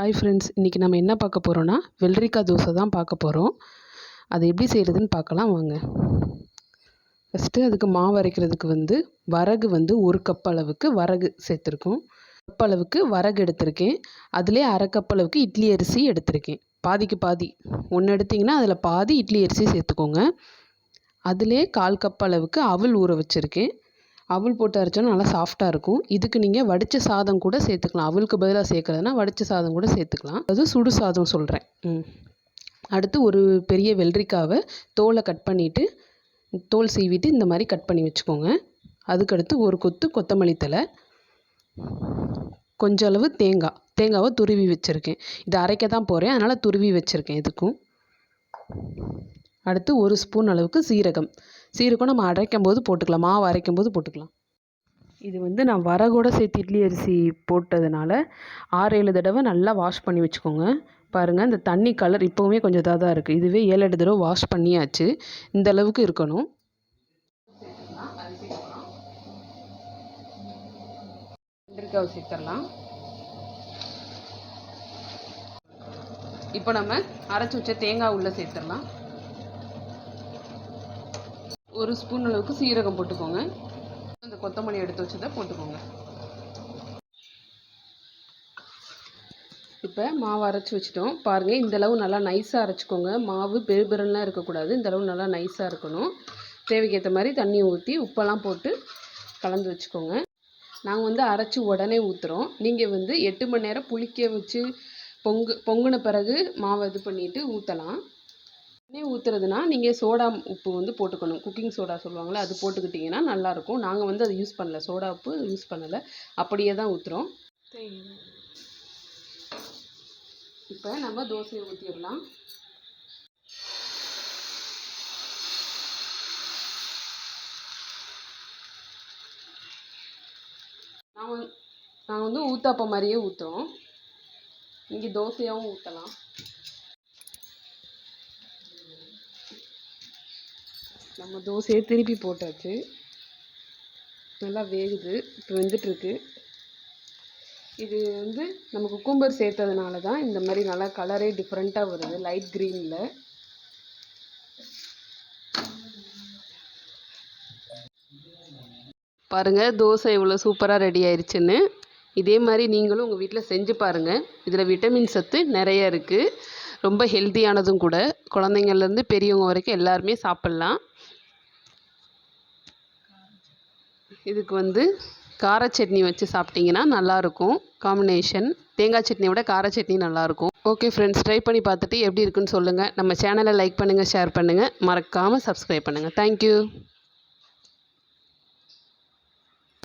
Hi friends இன்றைக்கி நம்ம என்ன பார்க்க போகிறோன்னா வெள்ளரிக்காய் தோசை தான் பார்க்க போகிறோம் அது எப்படி செய்கிறதுன்னு பார்க்கலாம் வாங்க. ஃபஸ்ட்டு அதுக்கு மாவு அரைக்கிறதுக்கு வந்து வரகு வந்து ஒரு கப் அளவுக்கு வரகு சேர்த்துருக்கோம். கப் அளவுக்கு வரகு எடுத்திருக்கேன். அதிலே அரை கப் அளவுக்கு இட்லி அரிசி எடுத்திருக்கேன். பாதிக்கு பாதி. ஒன்று எடுத்திங்கன்னா அதில் பாதி இட்லி அரிசி சேர்த்துக்கோங்க. அதிலே கால் கப் அளவுக்கு அவல் ஊற வச்சுருக்கேன். அவல் போட்டு அரைச்சோன்னா நல்லா சாஃப்டாக இருக்கும். இதுக்கு நீங்கள் வடித்த சாதம் கூட சேர்த்துக்கலாம். அவளுக்கு பதிலாக சேர்க்குறதுனா வடித்த சாதம் கூட சேர்த்துக்கலாம். அது சுடு சாதம் சொல்கிறேன் ம். அடுத்து ஒரு பெரிய வெள்ளரிக்காவை தோலை கட் பண்ணிவிட்டு தோல் சீவிட்டு இந்த மாதிரி கட் பண்ணி வச்சுக்கோங்க. அதுக்கடுத்து ஒரு கொத்து கொத்தமல்லி தழை கொஞ்ச அளவு தேங்காய். தேங்காவை துருவி வச்சுருக்கேன். இதை அரைக்க தான் போகிறேன் அதனால் துருவி வச்சுருக்கேன் இதுக்கும். அடுத்து ஒரு ஸ்பூன் அளவுக்கு சீரகம். சீரகம் நம்ம அரைக்கும் போது போட்டுக்கலாம். மாவு அரைக்கும் போது போட்டுக்கலாம். இது வந்து நான் வரகோட சேர்த்து இட்லி அரிசி போட்டதுனால ஆறு ஏழு தடவை நல்லா வாஷ் பண்ணி வச்சுக்கோங்க. பாருங்கள் இந்த தண்ணி கலர் இப்போவுமே கொஞ்சம் இதாக தான் இருக்குது இதுவே ஏழு எட்டு தடவை வாஷ் பண்ணியாச்சு. இந்த அளவுக்கு இருக்கணும். வெள்ளரிக்காவை சேர்த்துடலாம். இப்போ நம்ம அரைச்சி வச்ச தேங்காய் உள்ளே சேர்த்துடலாம். ஒரு ஸ்பூன் அளவுக்கு சீரகம் போட்டுக்கோங்க. அந்த கொத்தமல்லி எடுத்து வச்சதை போட்டுக்கோங்க. இப்போ மாவு அரைச்சி வச்சிட்டோம். பாருங்கள் இந்தளவு நல்லா நைஸாக அரைச்சிக்கோங்க. மாவு பெருபெருலாம் இருக்கக்கூடாது. இந்தளவு நல்லா நைஸாக இருக்கணும். தேவைக்கேற்ற மாதிரி தண்ணி ஊற்றி உப்பெல்லாம் போட்டு கலந்து வச்சுக்கோங்க. நாங்கள் வந்து அரைச்சி உடனே ஊற்றுறோம் நீங்கள் வந்து எட்டு மணி நேரம் புளிக்க வச்சு பொங்கு பொங்கின பிறகு மாவை இது பண்ணிவிட்டு ஊற்றலாம் உடனே ஊற்றுறதுனா நீங்கள் சோடா உப்பு வந்து போட்டுக்கணும். குக்கிங் சோடா சொல்லுவாங்களே அது போட்டுக்கிட்டிங்கன்னா நல்லாயிருக்கும் நாங்கள் வந்து அதை யூஸ் பண்ணல. சோடா உப்பு யூஸ் பண்ணலை. அப்படியே தான் ஊற்றுறோம் இப்போ நம்ம தோசையை ஊற்றிடலாம் நான் வந்து நாங்கள் வந்து ஊத்தாப்பம் மாதிரியே ஊற்றுறோம் இங்கே தோசையாகவும் ஊற்றலாம் நம்ம தோசையை திருப்பி போட்டாச்சு. நல்லா வேகுது. இப்போ வெந்துட்டுருக்கு. இது வந்து நம்ம குக்கும்பர் சேர்த்ததுனால தான் இந்த மாதிரி நல்லா கலரே டிஃப்ரெண்ட்டாக வருது. லைட் க்ரீனில் பாருங்கள் தோசை இவ்வளோ சூப்பராக ரெடி ஆயிடுச்சுன்னு இதே மாதிரி நீங்களும் உங்கள் வீட்டில் செஞ்சு பாருங்கள் இதில் விட்டமின் சத்து நிறைய இருக்குது ரொம்ப ஹெல்த்தியானதும் கூட. குழந்தைங்கள்லேருந்து பெரியவங்க வரைக்கும் எல்லாருமே சாப்பிட்லாம். இதுக்கு வந்து கார சட்னி வச்சு சாப்பிட்டிங்கன்னா நல்லாயிருக்கும். காம்பினேஷன் தேங்காய் சட்னியை விட கார சட்னி நல்லாயிருக்கும். ஓகே ஃப்ரெண்ட்ஸ் ட்ரை பண்ணி பார்த்துட்டு எப்படி இருக்குன்னு சொல்லுங்கள் நம்ம சேனலை லைக் பண்ணுங்கள் ஷேர் பண்ணுங்கள் மறக்காமல் சப்ஸ்கிரைப் பண்ணுங்கள் தேங்க்யூ